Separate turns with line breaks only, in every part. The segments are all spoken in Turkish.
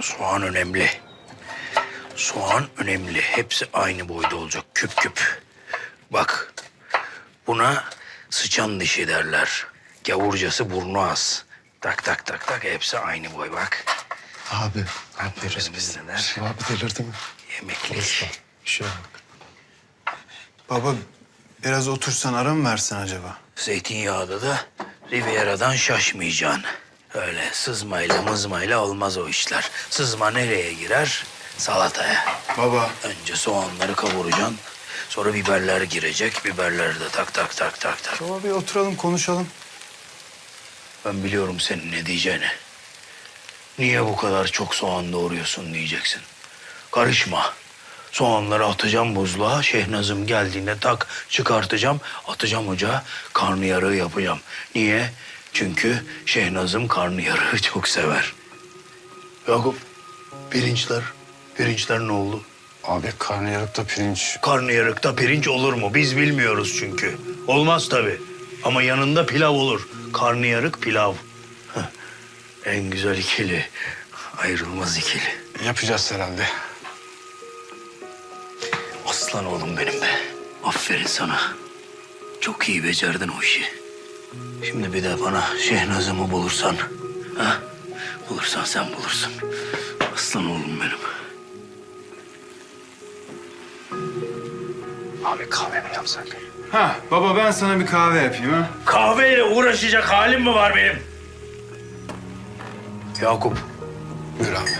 Soğan önemli. Soğan önemli. Hepsi aynı boyda olacak. Küp küp. Bak. Buna sıçan dişi derler. Gavurcası burnu az. Tak tak tak tak hepsi aynı boy bak.
Abi.
Ne yapıyoruz biz neler?
Abi delirdi mi?
Yemeklik.
Şey bak.
Baba biraz otursan ara mı versin acaba?
Zeytinyağda da Riviera'dan şaşmayacaksın. Öyle sızmayla mızmayla olmaz o işler. Sızma nereye girer? Salataya.
Baba
Önce soğanları kavuracaksın. Sonra biberler girecek. Biberleri de tak tak tak tak tak.
baba bir oturalım konuşalım.
Ben biliyorum senin ne diyeceğini. Niye bu kadar çok soğan doğruyorsun diyeceksin. Karışma. Soğanları atacağım buzluğa. Şehnazım geldiğinde tak çıkartacağım. Atacağım ocağa. Karnıyarığı yapacağım. Niye? Çünkü Şehnazım karnıyarığı çok sever. Yakup, pirinçler. Pirinçler ne oldu?
Abi karnıyarıkta pirinç.
Karnıyarıkta pirinç olur mu? Biz bilmiyoruz çünkü. Olmaz tabii. Ama yanında pilav olur. Karnıyarık pilav. Heh. en güzel ikili. Ayrılmaz ikili.
Yapacağız herhalde.
Aslan oğlum benim be. Aferin sana. Çok iyi becerdin o işi. Şimdi bir de bana Şehnaz'ımı bulursan. Ha? Bulursan sen bulursun. Aslan oğlum benim.
Abi kahve mi yapsak?
Ha baba ben sana bir kahve yapayım ha.
Kahveyle uğraşacak halim mi var benim? Yakup,
Buyur abi.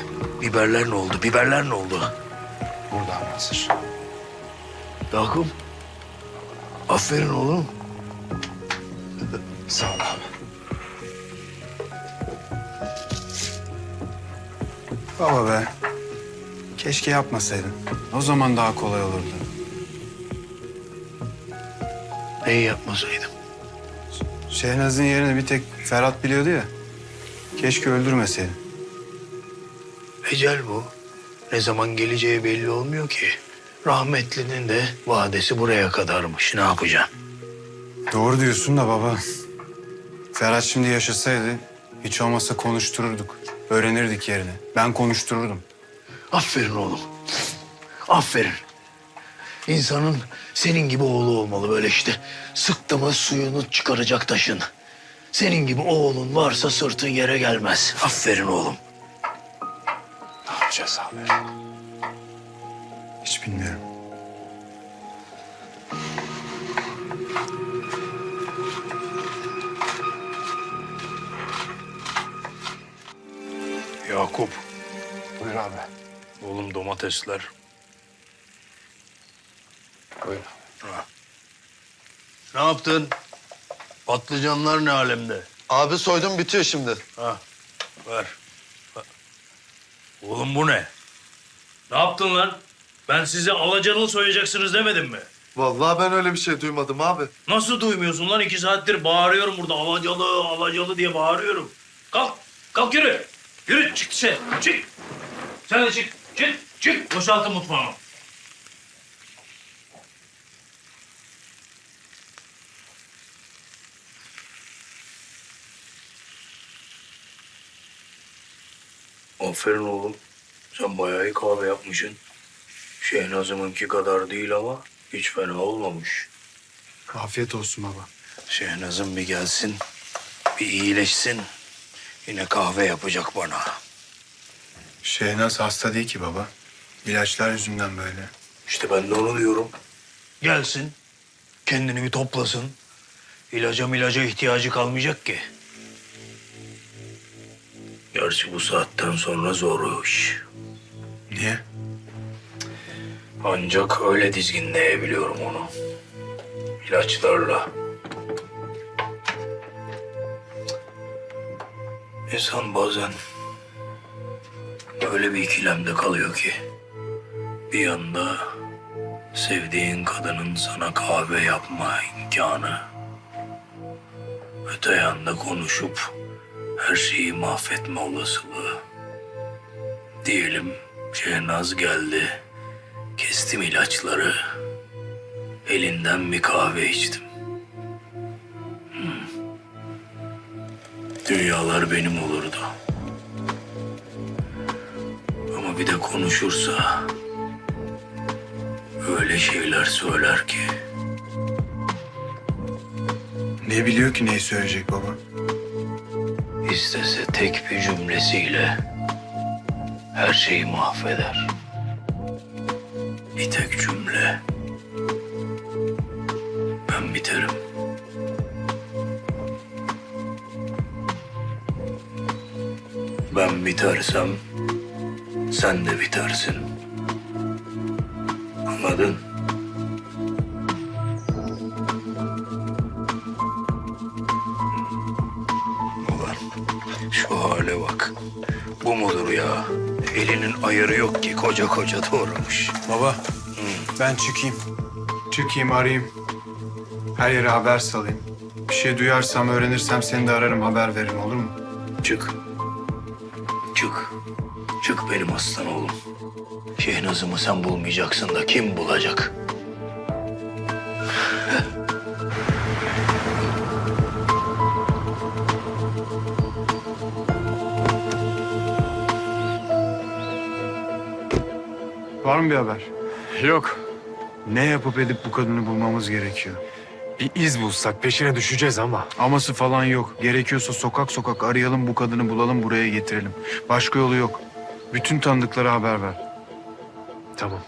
biberler ne oldu? Biberler ne oldu?
Burada abi hazır.
Yakup, aferin oğlum.
Sağ ol abi.
Baba be. Keşke yapmasaydın. O zaman daha kolay olurdu.
Neyi yapmasaydım?
Şehnaz'ın yerini bir tek Ferhat biliyordu ya. Keşke öldürmeseydin.
Ecel bu. Ne zaman geleceği belli olmuyor ki. Rahmetlinin de vadesi buraya kadarmış. Ne yapacaksın?
Doğru diyorsun da baba. Ferhat şimdi yaşasaydı hiç olmazsa konuştururduk. Öğrenirdik yerini. Ben konuştururdum.
Aferin oğlum. Aferin. İnsanın senin gibi oğlu olmalı böyle işte. Sıktı mı suyunu çıkaracak taşın. Senin gibi oğlun varsa sırtın yere gelmez. Aferin oğlum.
Ne yapacağız abi?
Hiç bilmiyorum.
Yakup.
Buyur abi.
Oğlum domatesler.
Buyur.
Ne yaptın? Patlıcanlar ne alemde?
Abi soydum bitiyor şimdi.
Ha, ver. Ver. Oğlum bu ne? Ne yaptın lan? Ben size alacalı soyacaksınız demedim mi?
Vallahi ben öyle bir şey duymadım abi.
Nasıl duymuyorsun lan? İki saattir bağırıyorum burada. Alacalı, alacalı diye bağırıyorum. Kalk, kalk yürü. Yürü, çık dışarı. Çık. Sen de çık. Çık, çık. Boşaltın mutfağımı. Aferin oğlum. Sen bayağı iyi kahve yapmışsın. Şehnaz'ımınki kadar değil ama hiç fena olmamış.
Afiyet olsun baba.
Şehnaz'ım bir gelsin, bir iyileşsin. Yine kahve yapacak bana.
Şehnaz hasta değil ki baba. İlaçlar yüzünden böyle.
İşte ben de onu diyorum. Gelsin, kendini bir toplasın. İlaca milaca ihtiyacı kalmayacak ki. Gerçi bu saatten sonra zor o iş.
Niye?
Ancak öyle dizginleyebiliyorum onu. İlaçlarla. İnsan bazen öyle bir ikilemde kalıyor ki bir yanda sevdiğin kadının sana kahve yapma imkanı. Öte yanda konuşup her şeyi mahvetme olasılığı. Diyelim Şehnaz geldi. Kestim ilaçları. Elinden bir kahve içtim. Dünyalar benim olurdu. bir de konuşursa öyle şeyler söyler ki
Ne biliyor ki neyi söyleyecek baba?
istese tek bir cümlesiyle her şeyi mahveder. Bir tek cümle. Ben biterim. Ben bitersem sen de bitersin. Anladın? Ulan şu hale bak. Bu mudur ya? Elinin ayarı yok ki koca koca doğramış.
Baba, ben çıkayım. Çıkayım, arayayım. Her yere haber salayım. Bir şey duyarsam, öğrenirsem seni de ararım, haber veririm olur mu?
Çık. Çık. Çık benim aslan oğlum. Şehnaz'ımı sen bulmayacaksın da kim bulacak?
Var mı bir haber?
Yok.
Ne yapıp edip bu kadını bulmamız gerekiyor.
Bir iz bulsak peşine düşeceğiz ama.
Aması falan yok. Gerekiyorsa sokak sokak arayalım bu kadını bulalım buraya getirelim. Başka yolu yok. Bütün tanıdıklara haber ver.
Tamam.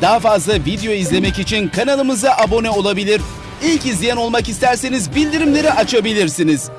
Daha fazla video izlemek için kanalımıza abone olabilir. İlk izleyen olmak isterseniz bildirimleri açabilirsiniz.